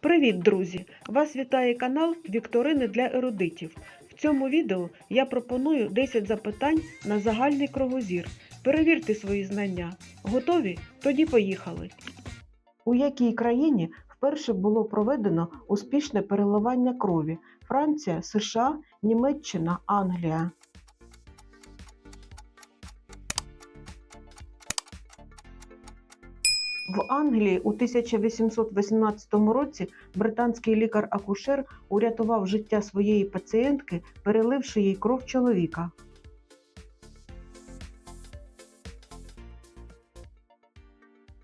Привіт, друзі! Вас вітає канал Вікторини для ерудитів. В цьому відео я пропоную 10 запитань на загальний кругозір. Перевірте свої знання. Готові? Тоді поїхали. У якій країні вперше було проведено успішне переливання крові? Франція, США, Німеччина, Англія. В Англії у 1818 році британський лікар-акушер урятував життя своєї пацієнтки, переливши їй кров чоловіка.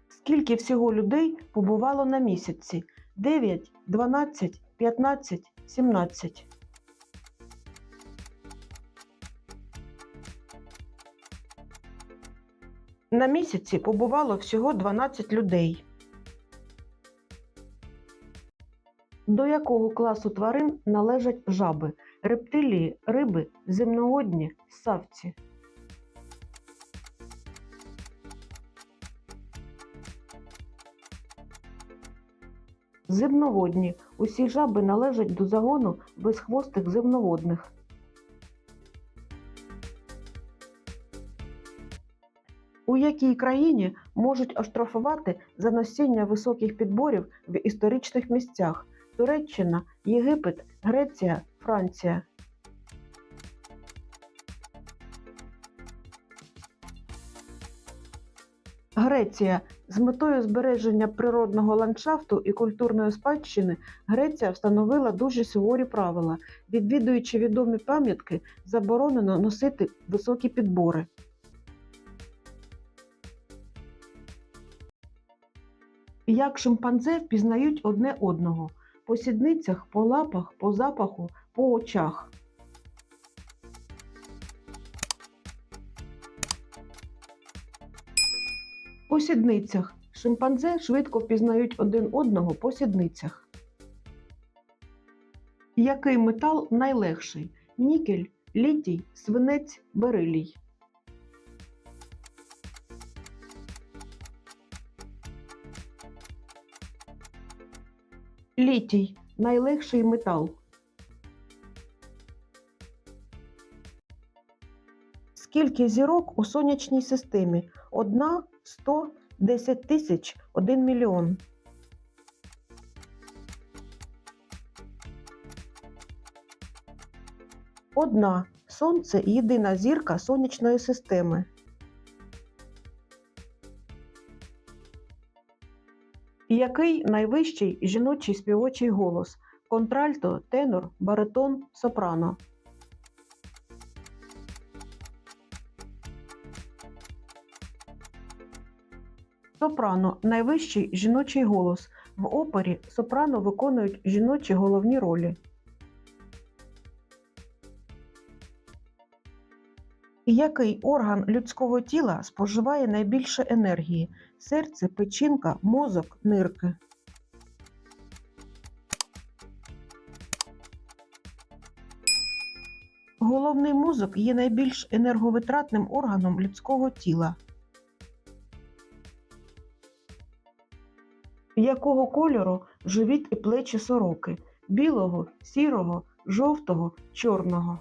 Скільки всього людей побувало на місяці? 9, 12, 15, 17. На місяці побувало всього 12 людей. До якого класу тварин належать жаби? Рептилії, риби, земноводні, ссавці. Земноводні. Усі жаби належать до загону безхвостих земноводних. У якій країні можуть оштрафувати за носіння високих підборів в історичних місцях? Туреччина, Єгипет, Греція, Франція. Греція з метою збереження природного ландшафту і культурної спадщини Греція встановила дуже суворі правила. Відвідуючи відомі пам'ятки, заборонено носити високі підбори. Як шимпанзе впізнають одне одного по сідницях, по лапах, по запаху, по очах. По сідницях. Шимпанзе швидко впізнають один одного по сідницях. Який метал найлегший? Нікель, літій, свинець, берилій. Літій найлегший метал. Скільки зірок у сонячній системі? Одна, сто, десять тисяч, один мільйон. Одна. Сонце єдина зірка сонячної системи. Який найвищий жіночий співочий голос? Контральто, тенор, баритон, сопрано. Сопрано найвищий жіночий голос. В опері сопрано виконують жіночі головні ролі. Який орган людського тіла споживає найбільше енергії? Серце, печінка, мозок, нирки. Головний мозок є найбільш енерговитратним органом людського тіла. Якого кольору живіт і плечі сороки? Білого, сірого, жовтого, чорного.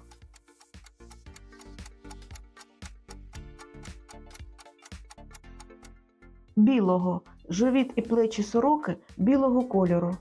Білого. Живіт і плечі сороки білого кольору.